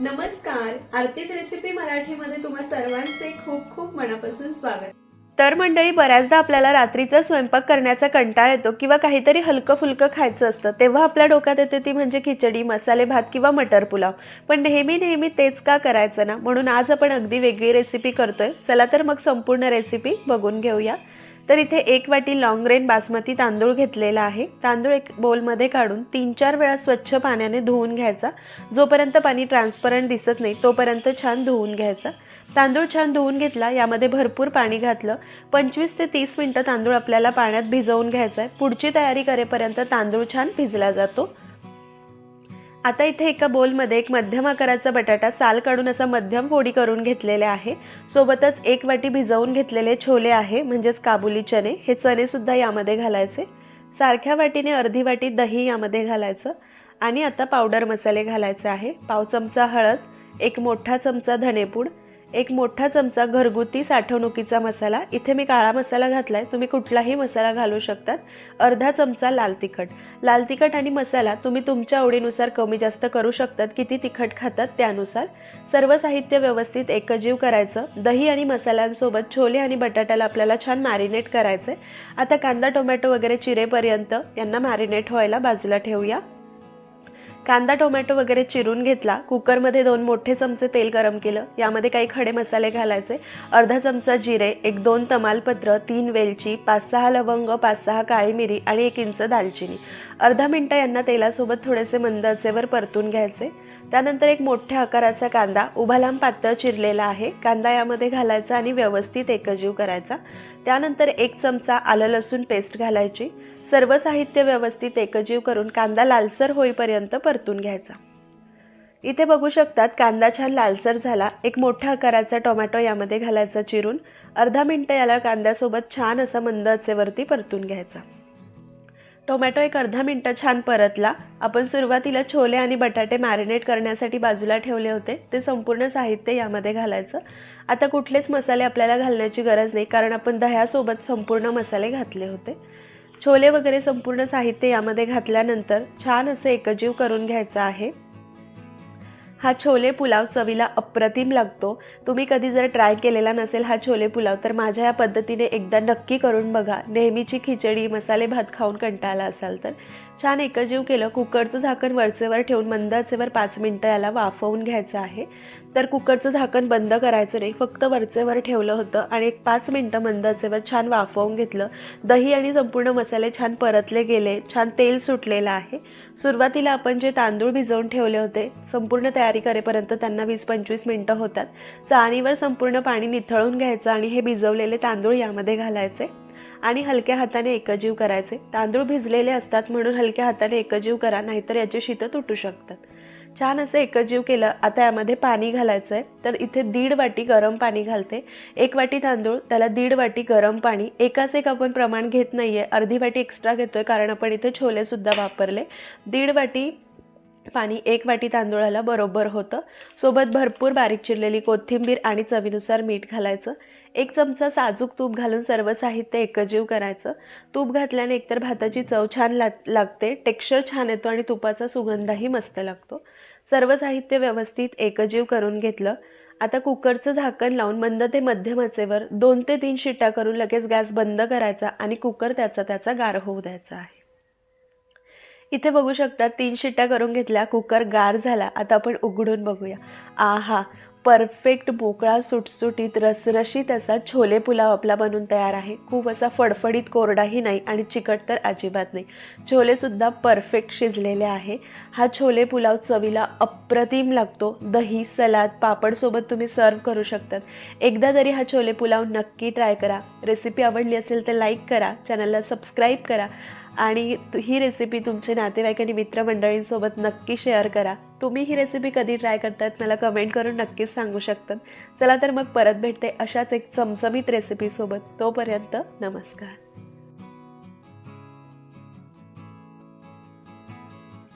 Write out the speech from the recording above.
नमस्कार आरतीच रेसिपी मराठीमध्ये तुम्हा सर्वांचे खूप खूप मनापासून स्वागत. तर मंडळी बऱ्याचदा आपल्याला रात्रीचा स्वयंपाक करण्याचा कंटाळ येतो किंवा काहीतरी हलकं फुलकं खायचं असतं तेव्हा आपल्या डोक्यात येते ती म्हणजे खिचडी मसाले भात किंवा मटर पुलाव. पण नेहमी नेहमी तेच का करायचं ना? म्हणून आज आपण अगदी वेगळी रेसिपी करतोय. चला तर मग संपूर्ण रेसिपी बघून घेऊया. तर इथे एक वाटी लॉंग रेन बासमती तांदूळ घेतलेला आहे. तांदूळ एक बोलमध्ये काढून तीन चार वेळा स्वच्छ पाण्याने धुवून घ्यायचा. जोपर्यंत पाणी ट्रान्सपरंट दिसत नाही तोपर्यंत छान धुवून घ्यायचा. तांदूळ छान धुवून घेतला यामध्ये भरपूर पाणी घातलं. पंचवीस ते तीस मिनटं तांदूळ आपल्याला पाण्यात भिजवून घ्यायचा आहे पुढची तयारी करेपर्यंत तांदूळ छान भिजला जातो. आता इथे एका बोलमध्ये एक मध्यम आकाराचा बटाटा साल काढून असा मध्यम फोडी करून घेतलेले आहे. सोबतच एक वाटी भिजवून घेतलेले छोले आहे म्हणजेच काबुली चणे. हे चणेसुद्धा यामध्ये घालायचे. सारख्या वाटीने अर्धी वाटी दही यामध्ये घालायचं. आणि आता पावडर मसाले घालायचे आहे. पाव चमचा हळद एक मोठा चमचा धनेपूड एक मोठा चमचा घरगुती साठवणुकीचा मसाला. इथे मी काळा मसाला घातलाय. तुम्ही कुठलाही मसाला घालू शकतात. अर्धा चमचा लाल तिखट. लाल तिखट आणि मसाला तुम्ही तुमच्या आवडीनुसार कमी जास्त करू शकतात. किती तिखट खातात त्यानुसार. सर्व साहित्य व्यवस्थित एकजीव करायचं. दही आणि मसाल्यांसोबत छोले आणि बटाट्याला आपल्याला छान मॅरिनेट करायचं आहे आता कांदा टोमॅटो वगैरे चिरेपर्यंत यांना मॅरिनेट व्हायला बाजूला ठेवूया. कांदा टोमॅटो वगैरे चिरून घेतला. कुकरमध्ये दोन मोठे चमचे तेल गरम केलं. यामध्ये काही खडे मसाले घालायचे. अर्धा चमचा जिरे एक दोन तमालपत्र तीन वेलची पाच सहा लवंग पाच सहा काळी मिरी आणि एक इंच दालचिनी. अर्धा मिनटं यांना तेलासोबत थोडेसे मंद आचेवर परतून घ्यायचे. त्यानंतर एक मोठ्या आकाराचा कांदा उभा लांब पातळ चिरलेला आहे. कांदा यामध्ये घालायचा आणि व्यवस्थित एकजीव करायचा. त्यानंतर एक चमचा आलं लसूण पेस्ट घालायची. सर्व साहित्य व्यवस्थित एकजीव करून कांदा लालसर होईपर्यंत परतून घ्यायचा. इथे बघू शकतात कांदा छान लालसर झाला. एक मोठ्या आकाराचा टोमॅटो यामध्ये घालायचा चिरून. अर्धा मिनटं याला कांद्यासोबत छान असा मंद आचेवरती परतून घ्यायचा. टोमॅटो एक अर्धा मिनटं छान परतला. आपण सुरुवातीला छोले आणि बटाटे मॅरिनेट करण्यासाठी बाजूला ठेवले होते. ते संपूर्ण साहित्य यामध्ये घालायचं. आता कुठलेच मसाले आपल्याला घालण्याची गरज नाही कारण आपण दह्यासोबत संपूर्ण मसाले घातले होते. छोले वगैरे संपूर्ण साहित्य यामध्ये घातल्यानंतर छान असं एकजीव करून घ्यायचं आहे. हा छोले पुलाव चवीला अप्रतिम लागतो. तुम्ही कधी जर ट्राय केलेला नसेल हा छोले पुलाव तर माझ्या या पद्धतीने एकदा नक्की करून बघा. नेहमीची खिचडी मसाले भात खाऊन कंटाळला असाल तर. छान एकजीव केलं कुकरचं झाकण वरचेवर ठेवून मंद आचेवर पाच मिनटं याला वाफवून घ्यायचं आहे. तर कुकरचं झाकण बंद करायचं नाही फक्त वरचेवर ठेवलं होतं आणि एक पाच मिनटं मंद आचेवर छान वाफवून घेतलं. दही आणि संपूर्ण मसाले छान परतले गेले छान तेल सुटलेलं आहे. सुरुवातीला आपण जे तांदूळ भिजवून ठेवले होते संपूर्ण तयार करेपर्यंत त्यांना वीस पंचवीस मिनटं होतात. चाळणीवर संपूर्ण पाणी निथळून घ्यायचं आणि हे भिजवलेले तांदूळ यामध्ये घालायचे आणि हलक्या हाताने एकजीव करायचे. तांदूळ भिजलेले असतात म्हणून हलक्या हाताने एकजीव करा नाहीतर याची शीतं तुटू शकतात. छान असं एकजीव केलं आता यामध्ये पाणी घालायचं आहे तर इथे दीड वाटी गरम पाणी घालते. एक वाटी तांदूळ त्याला दीड वाटी गरम पाणी. एकाच एक आपण प्रमाण घेत नाही आहे अर्धी वाटी एक्स्ट्रा घेतो आहे कारण आपण इथे छोलेसुद्धा वापरले. दीड वाटी पाणी एक वाटी तांदूळाला बरोबर होतं. सोबत भरपूर बारीक चिरलेली कोथिंबीर आणि चवीनुसार मीठ घालायचं. एक चमचा साजूक तूप घालून सर्व साहित्य एकजीव करायचं. तूप घातल्याने एकतर भाताची चव छान लाग लागते टेक्स्चर छान येतो आणि तुपाचा सुगंधही मस्त लागतो. सर्व साहित्य व्यवस्थित एकजीव करून घेतलं. आता कुकरचं झाकण लावून मंद ते मध्यम आचेवर दोन ते तीन शिट्ट्या करून लगेच गॅस बंद करायचा आणि कुकर त्याचा त्याचा गार होऊ द्यायचा आहे. इथे बघू शकता तीन शिट्ट्या करून घेतल्या कुकर गार झाला. आता आपण उघडून बघूया. आहा परफेक्ट मोकळा सुटसुटीत रसरशीत असा छोले पुलाव आपला बनून तयार आहे. खूप असा फडफडीत कोरडाही नाही आणि चिकट तर अजिबात नाही. छोलेसुद्धा परफेक्ट शिजलेले आहे. हा छोले पुलाव चवीला अप्रतिम लागतो. दही सलाद पापडसोबत तुम्ही सर्व करू शकतात. एकदा तरी हा छोले पुलाव नक्की ट्राय करा. रेसिपी आवडली असेल तर लाईक करा. चॅनलला सबस्क्राईब करा. आणि ही रेसिपी तुमचे नातेवाईक आणि मित्रमंडळींसोबत नक्की शेअर करा. तुम्ही ही रेसिपी कधी ट्राय करतात मला कमेंट करून नक्कीच सांगू शकतात. चला तर मग परत भेटते अशाच एक चमचमीत रेसिपीसोबत तोपर्यंत नमस्कार.